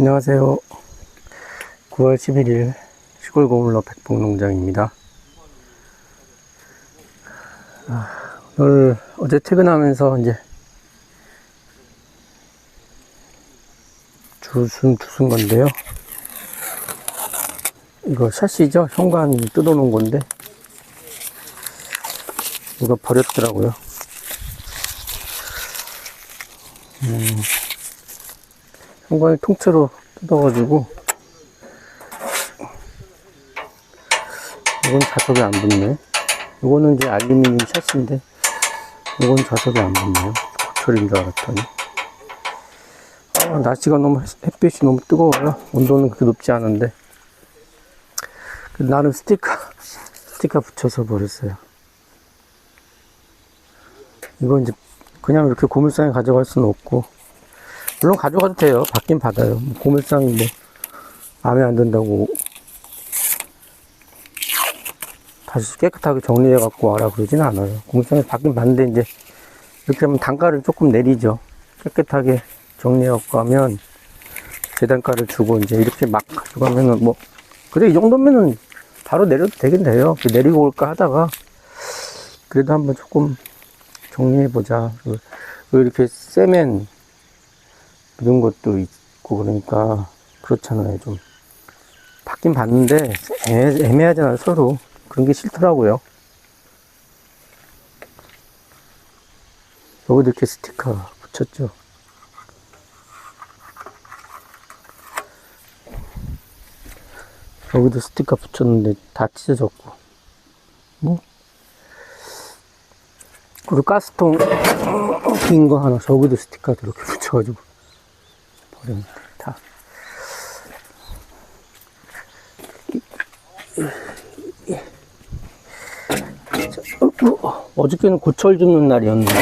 안녕하세요. 9월 11일 시골 고물로 백봉농장입니다. 아, 오늘 어제 퇴근하면서 이제 주순 주순 건데요. 이거 샷시죠? 현관 뜯어 놓은 건데 이거 버렸더라고요. 현관을 통째로 뜯어가지고. 이건 자석이 안 붙네. 이거는 이제 알루미늄 샷인데 이건 자석이 안 붙네요. 고철인 줄 알았더니. 아, 날씨가 너무 햇빛이 너무 뜨거워요. 온도는 그렇게 높지 않은데. 그 나름 스티커 스티커 붙여서 버렸어요. 이건 이제 그냥 이렇게 고물상에 가져갈 수는 없고 물론 가져가도 돼요. 받긴 받아요. 뭐 고물상이 뭐 마음에 안 든다고 다시 깨끗하게 정리해 갖고 와라 그러진 않아요. 고물상에 받긴 받는데 이제 이렇게 하면 단가를 조금 내리죠. 깨끗하게 정리해 갖고 가면 재단가를 주고 이제 이렇게 막 가져가면은 뭐 그래 이 정도면은 바로 내려도 되긴 돼요. 내리고 올까 하다가 그래도 한번 조금 정리해 보자. 이렇게 세면 이런 것도 있고 그러니까 그렇잖아요. 좀 받긴 받는데 애, 애매 하잖아요. 서로 그런 게 싫더라고요. 여기도 이렇게 스티커 붙였죠. 여기도 스티커 붙였는데 다 찢어졌고. 뭐? 그리고 가스통 긴거 하나 저기도 스티커 이렇게 붙여가지고 버립니다. 다. 어, 어저께는 고철 줍는 날이었는데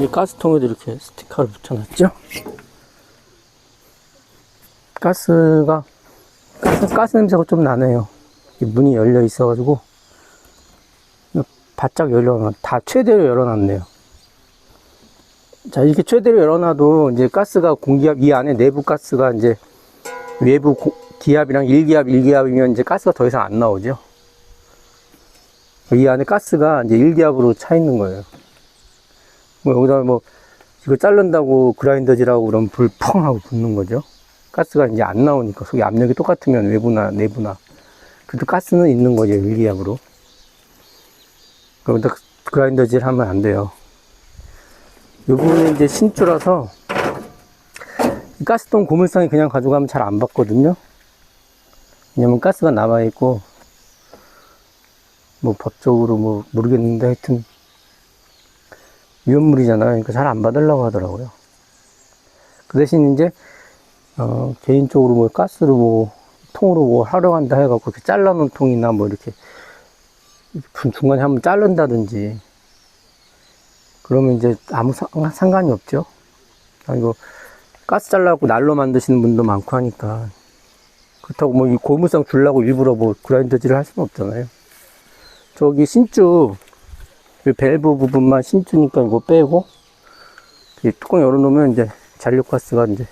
이 가스통에도 이렇게 스티커를 붙여놨죠. 가스가 가스, 가스 냄새가 좀 나네요. 이 문이 열려 있어 가지고 바짝 열려 다 최대로 열어놨네요. 자, 이렇게 최대로 열어놔도 이제 가스가 공기압, 이 안에 내부 가스가 이제 외부 고, 기압이랑 1기압, 1기압이면 이제 가스가 더 이상 안 나오죠. 이 안에 가스가 이제 1기압으로 차 있는 거예요. 뭐 여기다 뭐 이거 자른다고 그라인더질하고 그럼 불 펑 하고 붙는 거죠. 가스가 이제 안 나오니까 속에 압력이 똑같으면 외부나 내부나 그래도 가스는 있는 거죠 1기압으로. 그러다 그라인더질 하면 안 돼요. 이 부분은 이제 신주라서 가스통 고물상에 그냥 가져가면 잘 안 받거든요. 왜냐면 가스가 남아있고 뭐 법적으로 뭐 모르겠는데 하여튼 위험물이잖아요. 그러니까 잘 안 받으려고 하더라고요. 그 대신 이제 어, 개인적으로 뭐 가스로 뭐 통으로 뭐 간다 해갖고 이렇게 잘라놓은 통이나 뭐 이렇게 중간에 한번 자른다든지 그러면 이제 아무 상, 관이 없죠. 아이고 가스 잘라고 날로 만드시는 분도 많고 하니까 그렇다고 뭐이 고무상 줄라고 일부러 뭐 그라인더질을 할 수는 없잖아요. 저기 신주 이 밸브 부분만 신주니까 이거 빼고 이 뚜껑 열어놓으면 이제 잔류가스가 이제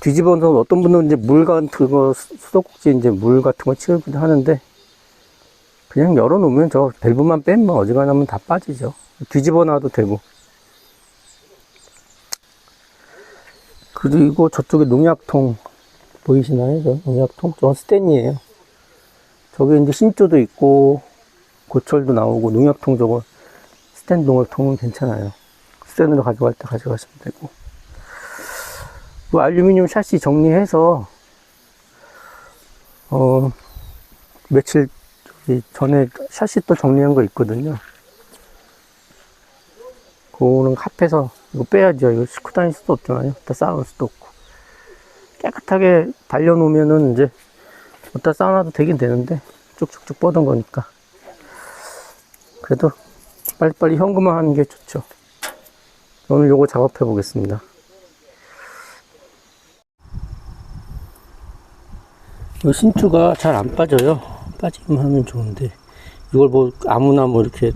뒤집어서 어떤 분은 이제 물 같은 거 수도꼭지 이제 물 같은 거 치우기도 하는데 그냥 열어놓으면 저 밸브만 빼면 어지간하면 다 빠지죠. 뒤집어 놔도 되고. 그리고 저쪽에 농약통 보이시나요? 저 농약통? 저 스탠이에요. 저기 이제 신조도 있고 고철도 나오고 농약통 저거 스탠 농약통은 괜찮아요. 스탠으로 가져갈 때 가져가시면 되고. 뭐 알루미늄 샷시 정리해서 어 며칠 전에 샷시 또 정리한 거 있거든요. 그거는 합해서 이거 빼야죠. 이거 싣고 다닐 수도 없잖아요. 다 쌓을 수도 없고. 깨끗하게 달려놓으면은 이제 어디다 쌓아놔도 되긴 되는데 쭉쭉쭉 뻗은 거니까. 그래도 빨리빨리 현금화 하는 게 좋죠. 오늘 요거 작업해 보겠습니다. 이 신주가 잘 안 빠져요. 빠지기만 하면 좋은데 이걸 뭐 아무나 뭐 이렇게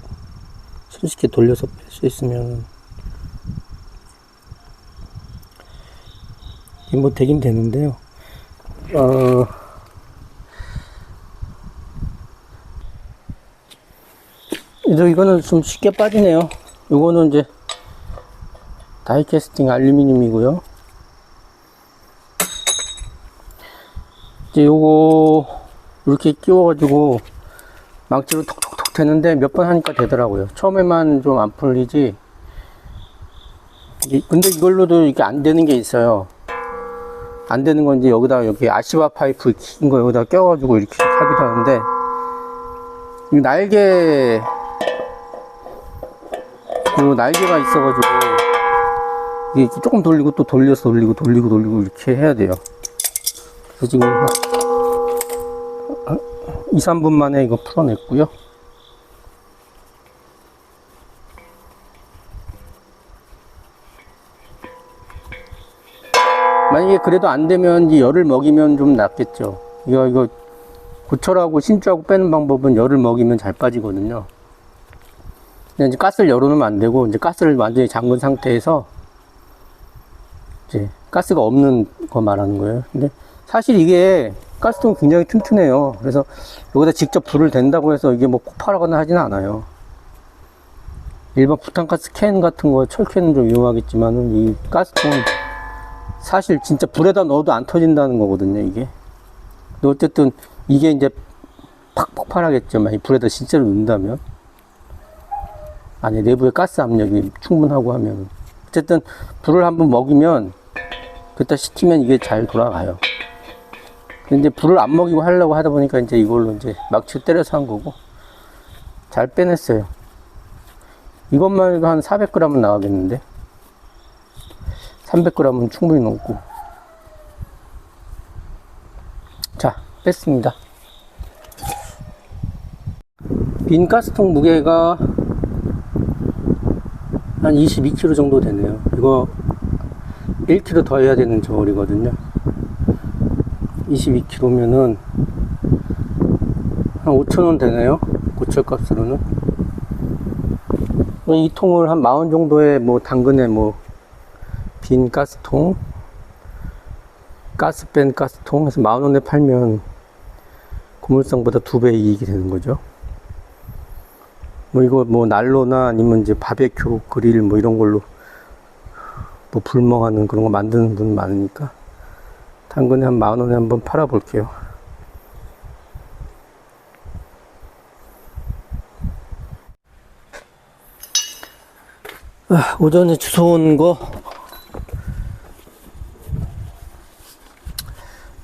손쉽게 돌려서 뺄 수 있으면 뭐 되긴 되는데요. 어, 이제 이거는 좀 쉽게 빠지네요. 이거는 이제 다이캐스팅 알루미늄이고요. 이제 요거 이렇게 끼워 가지고 망치로 톡톡톡 되는데 몇 번 하니까 되더라고요. 처음에만 좀 안 풀리지. 이- 근데 이걸로도 이게 안 되는 게 있어요. 안 되는 건 이제 여기다 여기 아시바 파이프 긴 거 여기다 껴가지고 이렇게 하기도 하는데 이 날개 요 날개가 있어가지고 이게 조금 돌리고 또 돌려서 돌리고 돌리고 돌리고 이렇게 해야 돼요. 그래서 지금 한 2, 3분 만에 이거 풀어냈고요. 그래도 안 되면 이제 열을 먹이면 좀 낫겠죠. 이거, 이거, 고철하고 신주하고 빼는 방법은 열을 먹이면 잘 빠지거든요. 근데 이제 가스를 열어놓으면 안 되고, 이제 가스를 완전히 잠근 상태에서, 이제 가스가 없는 거 말하는 거예요. 근데 사실 이게 가스통이 굉장히 튼튼해요. 그래서 여기다 직접 불을 댄다고 해서 이게 뭐 폭발하거나 하지는 않아요. 일반 부탄가스 캔 같은 거, 철캔은 좀 위험하겠지만은 이 가스통은 사실 진짜 불에다 넣어도 안 터진다는 거거든요, 이게. 어쨌든 이게 이제 팍 폭발하겠죠. 만약 불에다 진짜로 넣는다면. 안에 내부에 가스 압력이 충분하고 하면. 어쨌든 불을 한번 먹이면 그때 식히면 이게 잘 돌아가요. 근데 불을 안 먹이고 하려고 하다 보니까 이제 이걸로 이제 막치 때려서 한 거고. 잘 빼냈어요. 이것만 해도 한 400g은 나가겠는데. 300g은 충분히 넘고. 자, 뺐습니다. 빈 가스통 무게가 한 22kg 정도 되네요. 이거 1kg 더 해야 되는 저울이거든요. 22kg면은 한 5,000원 되네요. 고철값으로는. 이 통을 한 40 정도에 뭐 당근에 뭐 빈 가스통, 가스밴 가스통 해서 만 원에 팔면 고물상보다 두 배 이익이 되는 거죠. 뭐 이거 뭐 난로나 아니면 이제 바베큐 그릴 뭐 이런 걸로 뭐 불멍하는 그런 거 만드는 분 많으니까 당근에 한 만 원에 한번 팔아 볼게요. 아, 오전에 주워온 거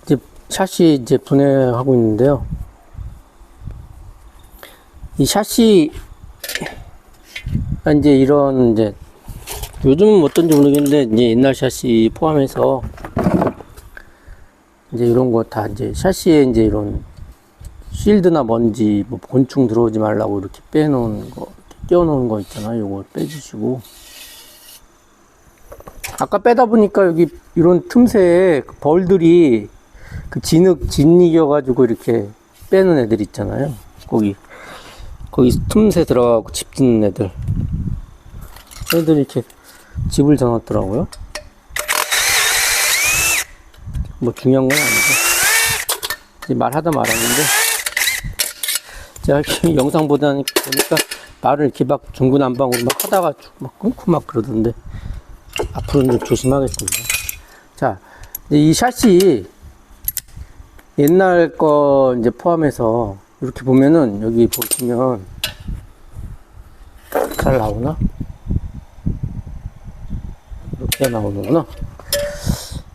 이제 샷시 이제 분해하고 있는데요. 이 샷시 이제 이런 이제 요즘은 어떤지 모르겠는데 이제 옛날 샷시 포함해서 이제 이런 거 다 이제 샷시에 이제 이런 실드나 먼지 뭐 곤충 들어오지 말라고 이렇게 빼놓은 거 끼워놓은 거 있잖아요. 요거 빼주시고 아까 빼다 보니까 여기 이런 틈새에 그 벌들이 그 진흙 진이겨가지고 이렇게 빼는 애들 있잖아요. 거기 거기 틈새 들어가고 집 짓는 애들. 애들 이렇게 집을 정했더라고요. 뭐 중요한 건 이제 말하다 말았는데 제가 영상 보다 보니까 말을 이렇게 막 중구난방으로 막 하다가 막 끊고 막 그러던데 앞으로는 좀 조심하겠습니다. 자, 이 샷이 옛날 거 이제 포함해서 이렇게 보면은 여기 보시면 잘 나오나? 이렇게 나오는구나.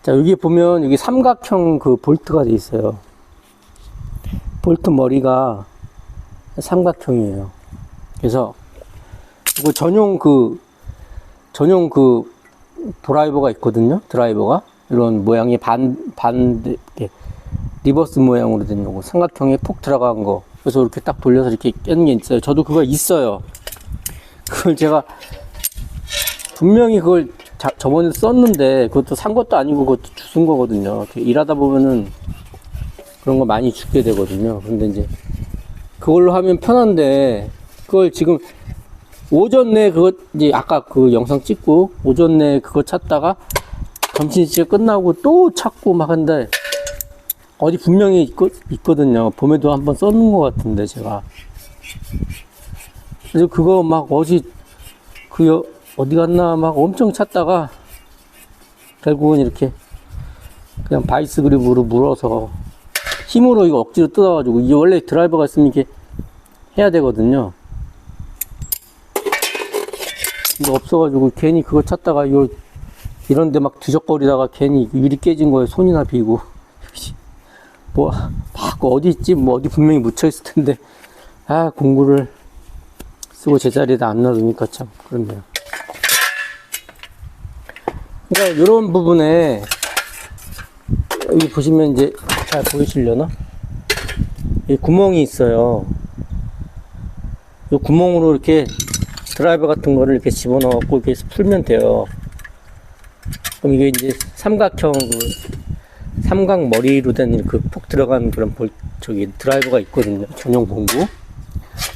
자, 여기 보면 여기 삼각형 그 볼트가 돼 있어요. 볼트 머리가 삼각형이에요. 그래서 이거 전용 그 전용 그 드라이버가 있거든요. 드라이버가 이런 모양이 반 반대 이렇게 리버스 모양으로 된 거고 삼각형에 푹 들어간 거. 그래서 이렇게 딱 돌려서 이렇게 깨는 게 있어요. 저도 그거 있어요. 그걸 제가 분명히 그걸 자- 저번에 썼는데 그것도 산 것도 아니고 그것도 주순 거거든요. 일하다 보면은 그런 거 많이 죽게 되거든요. 근데 이제 그걸로 하면 편한데 그걸 지금 오전 내에 그거 이제 아까 그 영상 찍고 오전 내에 그거 찾다가 점심시간 끝나고 또 찾고 막 한데 어디 분명히 있거, 있거든요. 봄에도 한번 썼는 것 같은데 제가. 그래서 그거 막 어디 그 여- 어디 갔나 막 엄청 찾다가 결국은 이렇게 그냥 바이스 그립으로 물어서 힘으로 이거 억지로 뜯어가지고 이게 원래 드라이버가 있으면 이게 해야 되거든요. 이거 없어가지고 괜히 그거 찾다가 이거 이런데 막 뒤적거리다가 괜히 유리 깨진 거에 손이나 비고 뭐 막 어디 있지 뭐 어디 분명히 묻혀 있을 텐데 아 공구를 쓰고 제자리에다 안 놔두니까 참 그렇네요. 그러니까 이런 부분에 여기 보시면 이제 잘 보이시려나? 이 구멍이 있어요. 이 구멍으로 이렇게 드라이버 같은 거를 이렇게 집어넣고 이렇게 풀면 돼요. 그럼 이게 이제 삼각형 그 삼각 머리로 된 그 폭 들어간 그런 볼 저기 드라이버가 있거든요. 전용 봉구.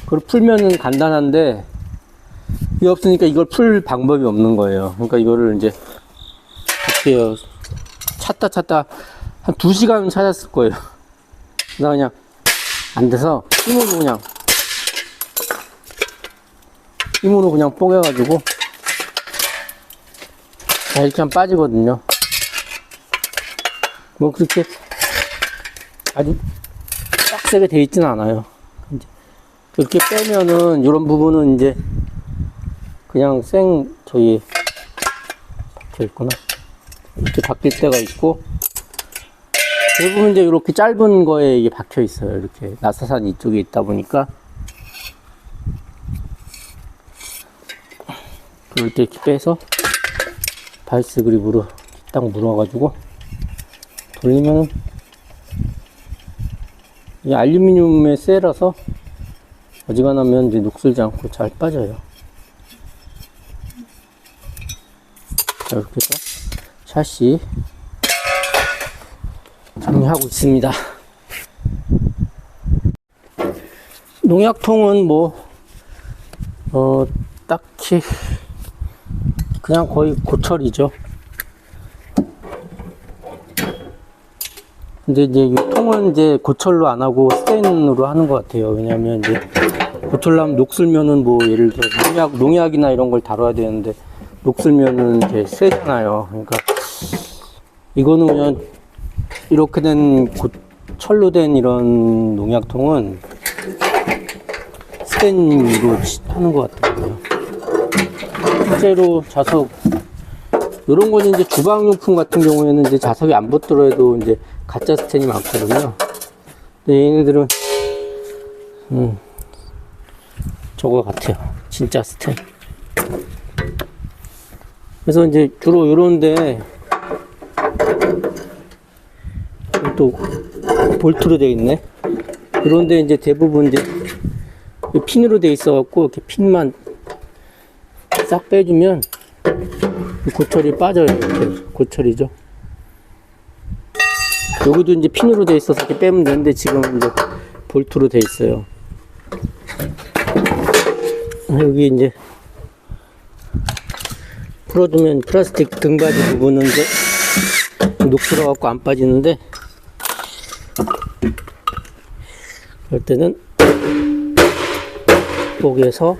그걸 풀면은 간단한데 이게 없으니까 이걸 풀 방법이 없는 거예요. 그러니까 이거를 이제 해요? 찾다 찾다 한 두 시간 찾았을 거예요. 나 그냥 안 돼서 힘으로 그냥 힘으로 그냥 뽀개가지고 자, 이렇게 하면 빠지거든요. 뭐 그렇게 아주 빡세게 돼 있진 않아요. 이렇게 빼면은 이런 부분은 이제 그냥 생 저기 박혀 있구나. 이렇게 바뀔 때가 있고 대부분 이제 이렇게 짧은 거에 이게 박혀 있어요. 이렇게 나사산 이쪽에 있다 보니까 그럴 때 이렇게 빼서 바이스 그립으로 딱 물어가지고 돌리면은 이 알루미늄의 쇠라서 어지간하면 이제 녹슬지 않고 잘 빠져요. 자, 이렇게 해서 샷시 정리하고 있습니다. 농약통은 뭐, 어, 딱히, 그냥 거의 고철이죠. 근데 이제 이 통은 이제 고철로 안 하고 스테인으로 하는 것 같아요. 왜냐면 이제 고철로 하면 녹슬면은 뭐 예를 들어 농약, 농약이나 이런 걸 다뤄야 되는데 녹슬면은 이제 세잖아요. 그러니까 이거는 그냥 이렇게 된 고, 철로 된 이런 농약통은 스테인으로 치- 하는 것 같더라고요. 실제로 자석 이런 거는 이제 주방용품 같은 경우에는 이제 자석이 안 붙더라도 이제 가짜 스텐이 많거든요. 근데 얘네들은 음 저거 같아요. 진짜 스텐. 그래서 이제 주로 요런데 또 볼트로 돼 있네. 이런데 이제 대부분 이제 이 핀으로 돼 있어 갖고 이렇게 핀만 싹 빼주면 이 고철이 빠져요. 고철이죠. 여기도 이제 핀으로 돼 있어서 이렇게 빼면 되는데 지금 이제 볼트로 돼 있어요. 여기 이제 풀어주면 플라스틱 등받이 부분은 이제 녹슬어 갖고 안 빠지는데 그럴 때는 여기에서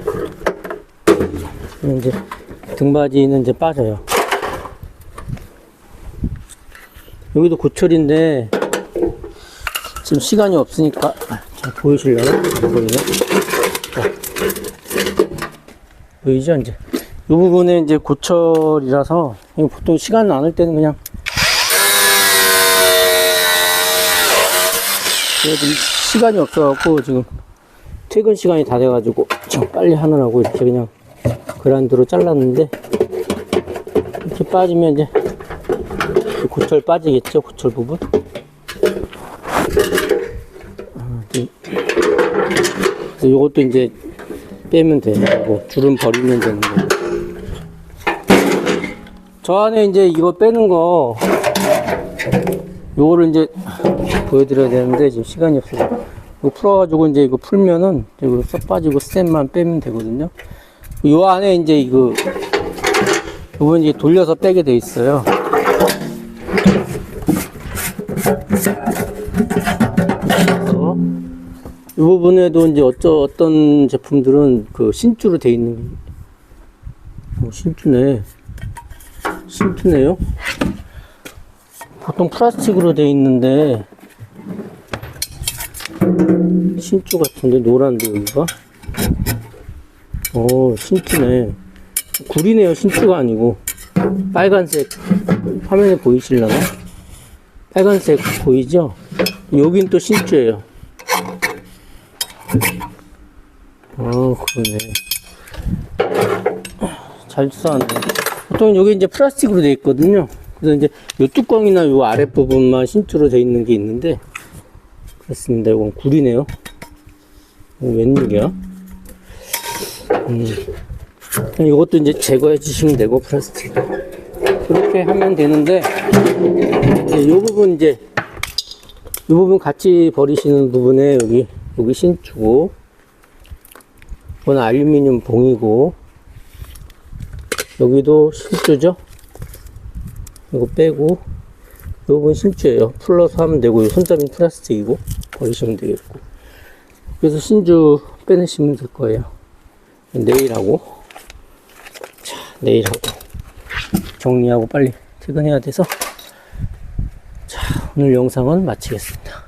이제 등받이는 이제 빠져요. 여기도 고철인데 지금 시간이 없으니까 잘 보이시려나? 보이네. 자, 보이죠 이제 이 부분에 이제 고철이라서 보통 시간 나눌 때는 그냥 그래도 시간이 없어갖고 지금 퇴근 시간이 다 돼가지고 지금 빨리 하느라고 이렇게 그냥 그란드로 잘랐는데 이렇게 빠지면 이제 이 고철 빠지겠죠? 고철 부분? 아, 이제 그래서 요것도 이제 빼면 되고 줄은 버리면 되는 거고 저 안에 이제 이거 빼는 거 요거를 이제 보여드려야 되는데 지금 시간이 없어서. 이거 풀어가지고 이제 이거 풀면은 이거 쏙 빠지고 스텝만 빼면 되거든요. 요 안에 이제 이거 요번 이제 돌려서 빼게 돼 있어요 어? 이 부분에도 이제 어쩌, 어떤 제품들은 그 신주로 돼 있는 게, 어, 신주네. 신주네요. 보통 플라스틱으로 돼 있는데, 신주 같은데, 노란데, 여기가? 어, 신주네. 구리네요, 신주가 아니고. 빨간색, 화면에 보이실라나? 빨간색 보이죠? 여긴 또 신주예요. 아, 그러네. 잘 써놨네. 보통 여기 이제 플라스틱으로 되어 있거든요. 그래서 이제 요 뚜껑이나 요 아랫부분만 신주로 되어 있는 게 있는데, 그렇습니다. 이건. 어, 웬일이야? 음. 이것도 이제 제거해 주시면 되고, 플라스틱. 그렇게 하면 되는데, 요 부분 이제, 이 부분 같이 버리시는 부분에 여기, 여기 신주고, 이건 알루미늄 봉이고, 여기도 신주죠? 이거 빼고, 이 부분 신주예요. 플러스 하면 되고, 이 손잡이 플라스틱이고, 버리시면 되겠고. 그래서 신주 빼내시면 될 거예요. 내일하고, 자, 내일하고, 정리하고 빨리 퇴근해야 돼서, 자, 오늘 영상은 마치겠습니다.